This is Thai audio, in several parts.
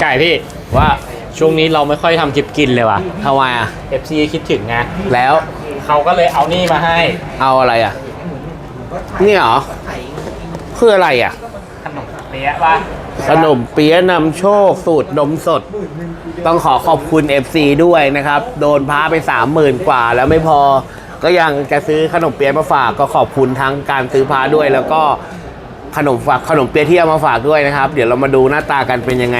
ไก่พี่ว่าช่วงนี้เราไม่ค่อยทำคลิปกินเลยว่ะทำไมอะ FC คิดถึงไงแล้วเขาก็เลยเอานี่มาให้เอาอะไรอะนี่เหรอคืออะไรอะ ขนมเปี๊ยะป่ะขนมเปี๊ยะนำโชคสูตรนมสด ต้องขอขอบคุณ FC ด้วยนะครับ โดนพาไป30,000กว่าแล้วไม่พอ ก็ยังจะซื้อขนมเปี๊ยะมาฝากก็ขอบคุณทั้งการซื้อพาด้วยแล้วก็ ขนมฝากขนมเปี๊ยะที่เอามาฝากด้วยนะครับ เดี๋ยวเรามาดูหน้าตากันเป็นยังไง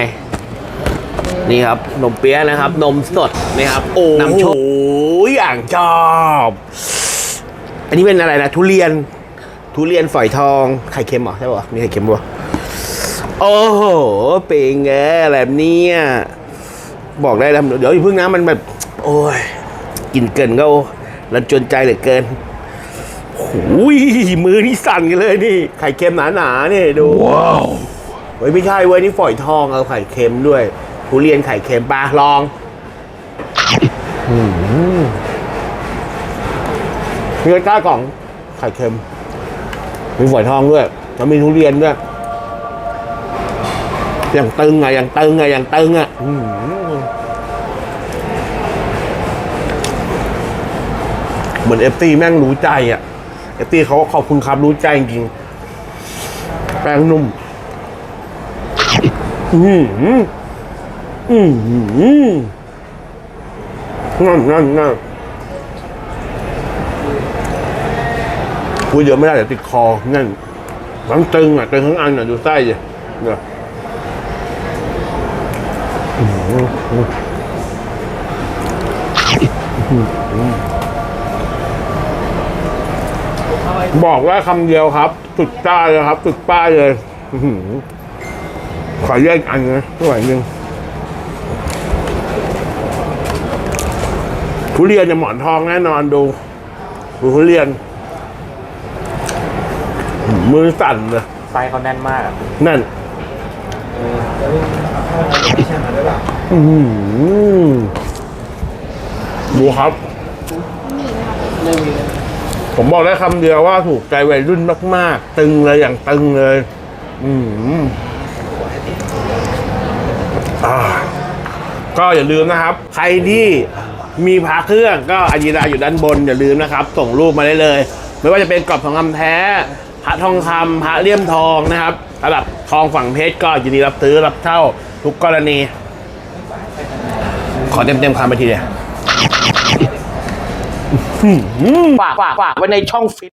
นี่ครับขนมเปี๊ยะนะครับ นมสดนะครับโอ้นำโชคอย่างชอบอันนี้เป็นอะไรนะ ทุเรียน ทุเรียนฝอยทองไข่เค็มเหรอใช่ป่ะมีไข่เค็มป่ะโอ้โหเป็นไงแบบเนี้ยบอกได้แล้วเดี๋ยวอีกพึ่งนะมันแบบ โอ้ยกินเกินก็รันจวนใจเหลือเกิน หูยมือนี่สั่นกันเลยนี่ไข่เค็มหนาๆนี่ดูว้าวเฮ้ยไม่ใช่เว้ยนี่ฝอยทองเอาไข่เค็มด้วยทุเรียนไข่เค็มปลาลองมีกระต้ากล่องไข่เค็ม มีฝอยทองด้วยแล้วมีทุเรียนด้วยอย่างตึงอะอย่างตึงอะอย่างตึงอะอื้อหือเหมือนเอฟตีแม่งรู้ใจอะ เอตีเขาขอบคุณครับรู้ใจจริงแป้งนุ่ม อืมอืมอืมนั่นนั่นนั่นพูดเยอะไม่ได้เดี๋ยวติดคอนั่นมันตึงอะตึงทั้งอันอะดูไส้ดิเนี่ย บอกว่าคำเดียวครับ สุดป้ายเลยครับ สุดป้ายเลยอื้อหือขอแยกอันนะไม่ไหวจริงทุเรียนจะหมอนทองแน่นอนดูดูทุเรียน มือสั่นเลยไส้เขาแน่นมากอะนั่นอืมดูครับ ผมบอกได้คำเดียวว่าถูกใจวัยรุ่นมาก ๆ ตึงเลยอย่างตึงเลย อืมอ่าก็อย่าลืมนะครับ ใครที่มีพาเครื่องก็อายิราอยู่ด้านบนอย่าลืมนะครับ ส่งรูปมาได้เลย ไม่ว่าจะเป็นกรอบทองคำแท้ พระทองคำพระเลี่ยมทองนะครับระดับทองฝั่งเพชรก็ยินดีรับซื้อรับเช่าทุกกรณี ขอเต็มเต็มๆคำไปทีเดียว ฝากฝากฝากไว้ในช่องฟิต